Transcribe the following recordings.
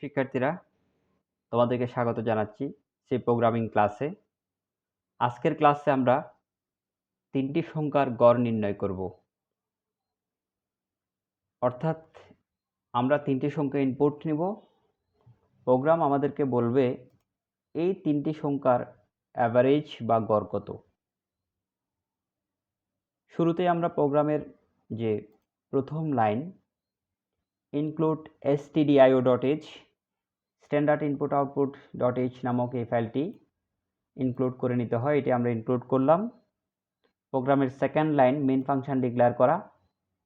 শিক্ষার্থীরা, তোমাদেরকে স্বাগত জানাচ্ছি সেই প্রোগ্রামিং ক্লাসে আজকের ক্লাসে আমরা তিনটি সংখ্যার গড় নির্ণয় করব। অর্থাৎ আমরা তিনটি সংখ্যা ইনপুট নিব। প্রোগ্রাম আমাদেরকে বলবে এই তিনটি সংখ্যার অ্যাভারেজ বা গড় কত। শুরুতে আমরা প্রোগ্রামের যে প্রথম line include stdio dot H standard input output dot H নামক এই ফাইলটি ইনক্লুড করে নিতে হয়। এটি আমরা ইনক্লুড করলাম। প্রোগ্রামের second line main function declare করা।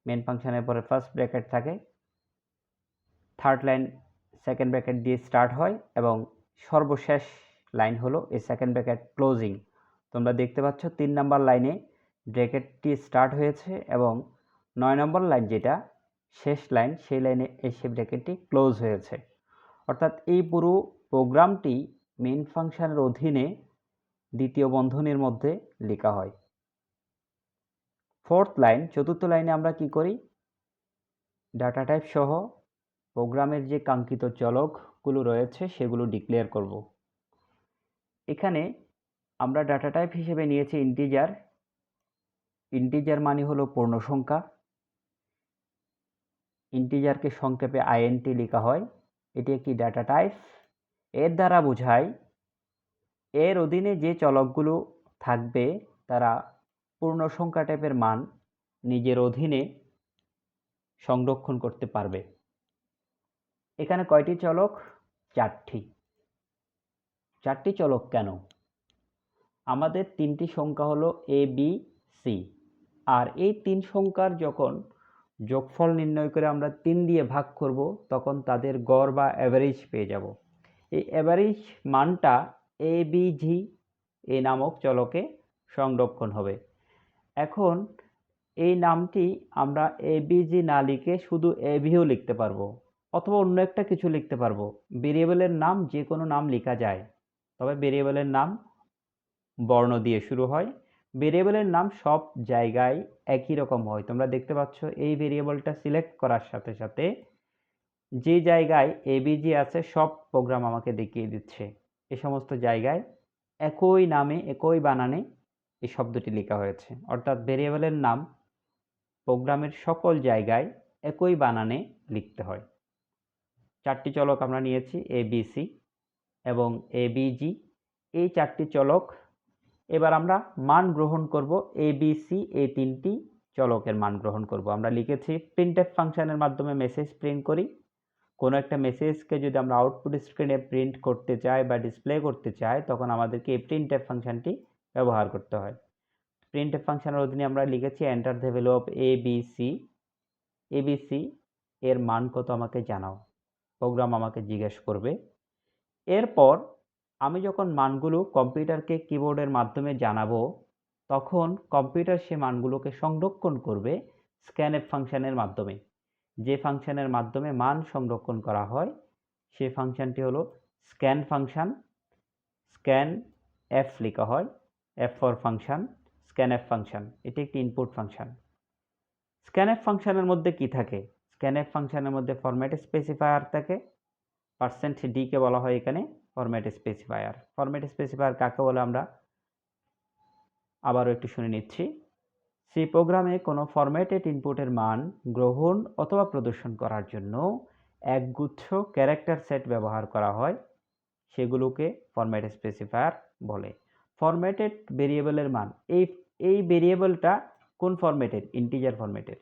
মেন ফাংশনের পরে ফার্স্ট ব্র্যাকেট থাকে। থার্ড লাইন সেকেন্ড ব্র্যাকেট দিয়ে স্টার্ট হয় এবং সর্বশেষ লাইন হলো এই সেকেন্ড ব্র্যাকেট ক্লোজিং তোমরা দেখতে পাচ্ছ তিন নম্বর লাইনে ব্র্যাকেটটি স্টার্ট হয়েছে এবং নয় নম্বর লাইন যেটা, শেষ লাইন সেই লাইনে এসে ব্র্যাকেটটি ক্লোজ হয়েছে। অর্থাৎ এই পুরো প্রোগ্রামটি মেন ফাংশনের অধীনে দ্বিতীয় বন্ধনীর মধ্যে লেখা হয়। ফোর্থ লাইন চতুর্থ লাইনে আমরা কি করি? ডাটা টাইপ সহ প্রোগ্রামের যে কাঙ্ক্ষিত চলকগুলো রয়েছে সেগুলো ডিক্লেয়ার করব। এখানে আমরা ডাটা টাইপ হিসেবে নিয়েছি ইন্টিজার ইন্টিজার মানে হলো পূর্ণ সংখ্যা ইন্টিজারকে সংক্ষেপে আইএনটি লেখা হয়। এটি একটি ডাটা টাইপের দ্বারা বোঝায়, এর অধীনে যে চলকগুলো থাকবে, তারা পূর্ণ সংখ্যা টাইপের মান নিজের অধীনে সংরক্ষণ করতে পারবে। এখানে কয়টি চলক? চারটি। চারটি চলক কেন? আমাদের তিনটি সংখ্যা হলো এ বি সি আর এই তিন সংখ্যার যখন যোগফল নির্ণয় করে আমরা তিন দিয়ে ভাগ করব, তখন তাদের গড় বা অ্যাভারেজ পেয়ে যাব। এই অ্যাভারেজ মানটা এ বি জি এই নামক চলকে সংরক্ষণ হবে। এখন এই নামটি আমরা এ বি জি না লিখে শুধু এ ভিও লিখতে পারব, অথবা অন্য একটা কিছু লিখতে পারব। ভেরিয়েবলের নাম যে কোনো নাম লেখা যায়, তবে ভেরিয়েবলের নাম বর্ণ দিয়ে শুরু হয়। ভেরিয়েবলের নাম সব জায়গায় একই রকম হয়। তোমরা দেখতে পাচ্ছ এই ভেরিয়েবলটা সিলেক্ট করার সাথে সাথে যে জায়গায় এবিজি আছে, সব প্রোগ্রাম আমাকে দেখিয়ে দিচ্ছে। এ সমস্ত জায়গায় একই নামে, একই বানানে এই শব্দটি লেখা হয়েছে। অর্থাৎ ভেরিয়েবলের নাম প্রোগ্রামের সকল জায়গায় একই বানানে লিখতে হয়। চারটি চলক আমরা নিয়েছি এবিসি এবং এবিজি এই চারটি চলক এবার আমরা মান গ্রহণ করব এ বি সি এই তিনটি চলকের মান গ্রহণ করব। আমরা লিখেছি প্রিন্টএফ ফাংশনের মাধ্যমে মেসেজ প্রিন্ট করি। কোনো একটা মেসেজকে যদি আমরা আউটপুট স্ক্রিনে প্রিন্ট করতে চাই বা ডিসপ্লে করতে চাই, তখন আমাদেরকে এই প্রিন্টএফ ফাংশনটি ব্যবহার করতে হয়। প্রিন্টএফ ফাংশনের অধীনে আমরা লিখেছি enter the value of A B C A B C এর মান কত আমাকে জানাও। প্রোগ্রাম আমাকে জিজ্ঞেস করবে। এরপর আমি যখন মানগুলো কম্পিউটারকে কিবোর্ডের মাধ্যমে জানাব, তখন কম্পিউটার সে মানগুলোকে সংরক্ষণ করবে স্ক্যানএফ ফাংশানের মাধ্যমে। যে ফাংশানের মাধ্যমে মান সংরক্ষণ করা হয়, সে ফাংশনটি হলো স্ক্যান ফাংশন স্ক্যান এফ লেখা হয় F for function scan F function এটি একটি ইনপুট ফাংশন স্ক্যানএফ ফাংশানের মধ্যে কি থাকে? স্ক্যানএফ ফাংশানের মধ্যে ফরম্যাট স্পেসিফায়ার থাকে পার্সেন্ট ডিকে বলা হয় এখানে। ফরম্যাট স্পেসিফায়ার ফরম্যাট স্পেসিফায়ার কাকে বলে আমরা? আবারও একটু শুনে নিচ্ছি। সি প্রোগ্রামে কোনো ফরম্যাটেড ইনপুটের মান গ্রহণ অথবা প্রদর্শন করার জন্য একগুচ্ছ ক্যারেক্টার সেট ব্যবহার করা হয়, সেগুলোকে ফরম্যাট স্পেসিফায়ার বলে। ফরম্যাটেড ভেরিয়েবলের মান, এই এই ভেরিয়েবলটা কোন ফরম্যাটের ইন্টিজার ফরম্যাটের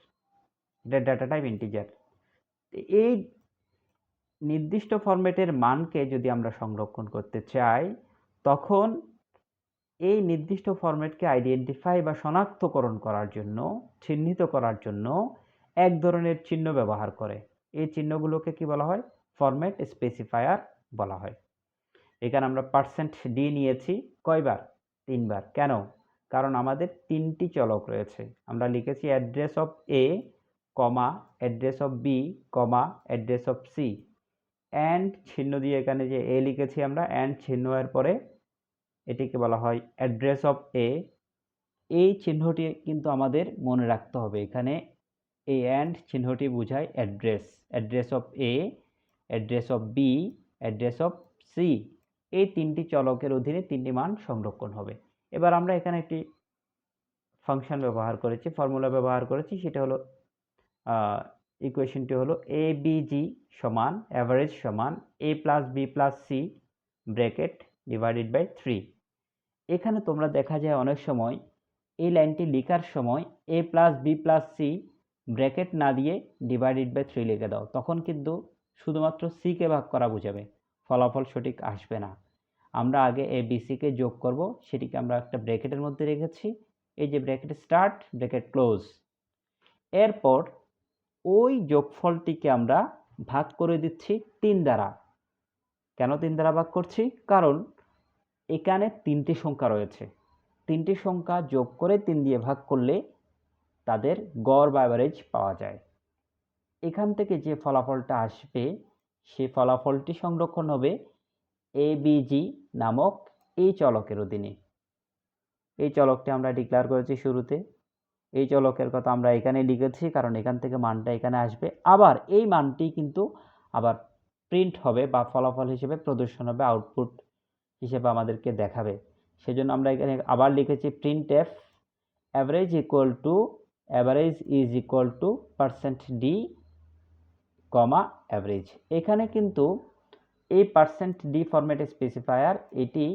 এটা ডাটা টাইপ ইন্টিজার এই নির্দিষ্ট ফরম্যাটের মানকে যদি আমরা সংরক্ষণ করতে চাই, তখন এই নির্দিষ্ট ফরম্যাটকে আইডেন্টিফাই বা শনাক্তকরণ করার জন্য, চিহ্নিত করার জন্য এক ধরনের চিহ্ন ব্যবহার করে। এই চিহ্নগুলোকে কি বলা হয়? ফরম্যাট স্পেসিফায়ার বলা হয়। এখানে আমরা পার্সেন্ট ডি নিয়েছি। কয়বার? তিনবার। কেন? কারণ আমাদের তিনটি চলক রয়েছে। আমরা লিখেছি address of A comma, address of B comma, address of C and চিহ্ন দিয়ে এখানে যে এ লিখেছি আমরা অ্যান্ড চিহ্ন এর পরে এটিকে বলা হয় অ্যাড্রেস অফ এ এই চিহ্নটি কিন্তু আমাদের মনে রাখতে হবে। এখানে এই অ্যান্ড চিহ্নটি বোঝায় address address of A address of B address of C এই তিনটি চলকের অধীনে তিনটি মান সংরক্ষণ হবে। এবার আমরা এখানে একটি ফাংশন ব্যবহার করেছি ফর্মুলা ব্যবহার করেছি, সেটা হলো ইকুয়েশনটি হলো এ বি জি সমান অ্যাভারেজ সমান A plus B plus C bracket divided by three এখানে তোমরা দেখা যায় অনেক সময় এই লাইনটি লেখার সময় A plus B plus C bracket না দিয়ে ডিভাইডেড বাই থ্রি লিখে দাও। তখন কিন্তু শুধুমাত্র সিকে ভাগ করা বোঝাবে। ফলাফল সঠিক আসবে না। আমরা আগে এ বি সিকে যোগ করব। সেটিকে আমরা একটা ব্র্যাকেটের মধ্যে রেখেছি। এই যে ব্র্যাকেট স্টার্ট ব্র্যাকেট ক্লোজ এরপর ওই যোগফলটিকে আমরা ভাগ করে দিচ্ছি তিন দ্বারা। কেন তিন দ্বারা ভাগ করছি? কারণ এখানে তিনটি সংখ্যা রয়েছে। তিনটি সংখ্যা যোগ করে তিন দিয়ে ভাগ করলে তাদের গড় বা অ্যাভারেজ পাওয়া যায়। এখান থেকে যে ফলাফলটা আসবে, সে ফলাফলটি সংরক্ষণ হবে এ বিজি নামক এই চলকের অধীনে। এই চলকটি আমরা ডিক্লেয়ার করেছি শুরুতে। এই চলকের কথা আমরা এখানে লিখেছি, কারণ এখান থেকে মানটা এখানে আসবে। আবার এই মানটি কিন্তু আবার প্রিন্ট হবে বা ফলাফল হিসেবে প্রদর্শন হবে আউটপুট হিসেবে আমাদেরকে দেখাবে। সেজন্য আমরা এখানে আবার লিখেছি print F average equal to average is equal to percent D comma average এখানে কিন্তু এই পার্সেন্ট ডি ফরম্যাট স্পেসিফায়ার এটি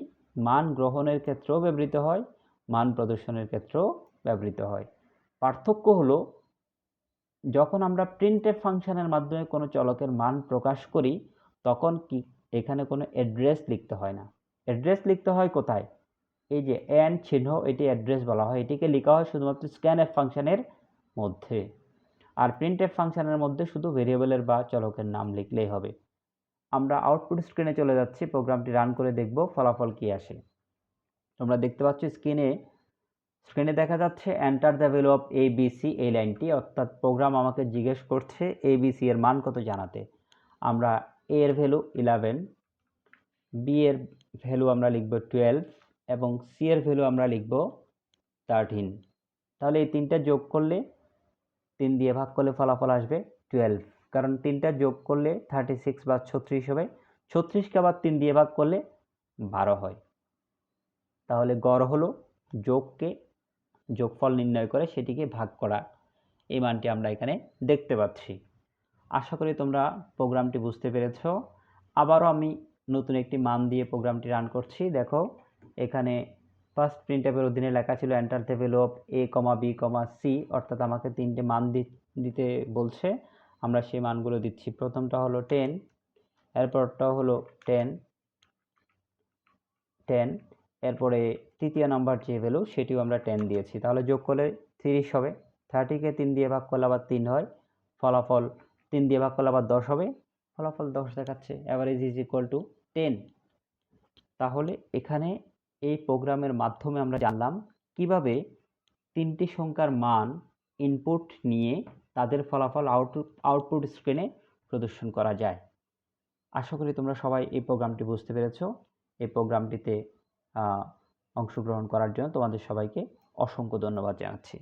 মান গ্রহণের ক্ষেত্রেও ব্যবহৃত হয়, মান প্রদর্শনের ক্ষেত্রেও ব্যবহৃত হয়। পার্থক্য হলো, যখন আমরা প্রিন্টের ফাংশনের মাধ্যমে কোনো চলকের মান প্রকাশ করি, তখন কি এখানে কোনো অ্যাড্রেস লিখতে হয় না। অ্যাড্রেস লিখতে হয় কোথায়? এই যে এন চিহ্ন, এটি অ্যাড্রেস বলা হয়। এটিকে লেখা হয় শুধুমাত্র স্ক্যানএফ ফাংশনের মধ্যে। আর প্রিন্টএফ ফাংশনের মধ্যে শুধু ভেরিয়েবলের বা চলকের নাম লিখলেই হবে। আমরা আউটপুট স্ক্রিনে চলে যাচ্ছি প্রোগ্রামটি রান করে দেখব, ফলাফল কি আসে। তোমরা দেখতে পাচ্ছ স্ক্রিনে স্ক্রিনে দেখা যাচ্ছে enter the value of A B C এই লাইনটি। অর্থাৎ প্রোগ্রাম আমাকে জিজ্ঞেস করছে এ বিসি এর মান কত জানাতে? আমরা এ এর ভ্যালু ইলেভেন বি এর ভ্যালু আমরা লিখব টুয়েলভ এবং সি এর ভ্যালু আমরা লিখব থার্টিন তাহলে এই তিনটা যোগ করলে তিন দিয়ে ভাগ করলে ফলাফল আসবে টুয়েলভ কারণ তিনটা যোগ করলে থার্টি সিক্স বা ছত্রিশ হবে। ছত্রিশকে আবার তিন দিয়ে ভাগ করলে বারো হয়। তাহলে গড় হলো যোগকে যোগফল নির্ণয় করে সেটিকে ভাগ করা। এই মানটি আমরা এখানে দেখতে পাচ্ছি। আশা করি তোমরা প্রোগ্রামটি বুঝতে পেরেছ। আবারও আমি নতুন একটি মান দিয়ে প্রোগ্রামটি রান করছি। দেখো, এখানে ফার্স্ট প্রিন্টএপের অধীনে লেখা ছিল enter value of A comma B comma C অর্থাৎ আমাকে তিনটে মান দিতে বলছে। আমরা সেই মানগুলো দিচ্ছি। প্রথমটা হলো টেন এরপরটা হলো টেন টেন এরপরে তৃতীয় নাম্বার যে ভ্যালু সেটিও আমরা টেন দিয়েছি। তাহলে যোগ করলে তিরিশ হবে। থার্টিকে তিন দিয়ে ভাগ করলে আবার তিন হয়। ফলাফল তিন দিয়ে ভাগ করলে আবার দশ হবে। ফলাফল দশ দেখাচ্ছে। Average is equal to ten তাহলে এখানে এই প্রোগ্রামের মাধ্যমে আমরা জানলাম কীভাবে তিনটি সংখ্যার মান ইনপুট নিয়ে তাদের ফলাফল আউট আউটপুট স্ক্রিনে প্রদর্শন করা যায়। আশা করি তোমরা সবাই এই প্রোগ্রামটি বুঝতে পেরেছ। এই প্রোগ্রামটিতে অংশগ্রহণ করার জন্য তোমাদের সবাইকে অসংখ্য ধন্যবাদ জানাচ্ছি।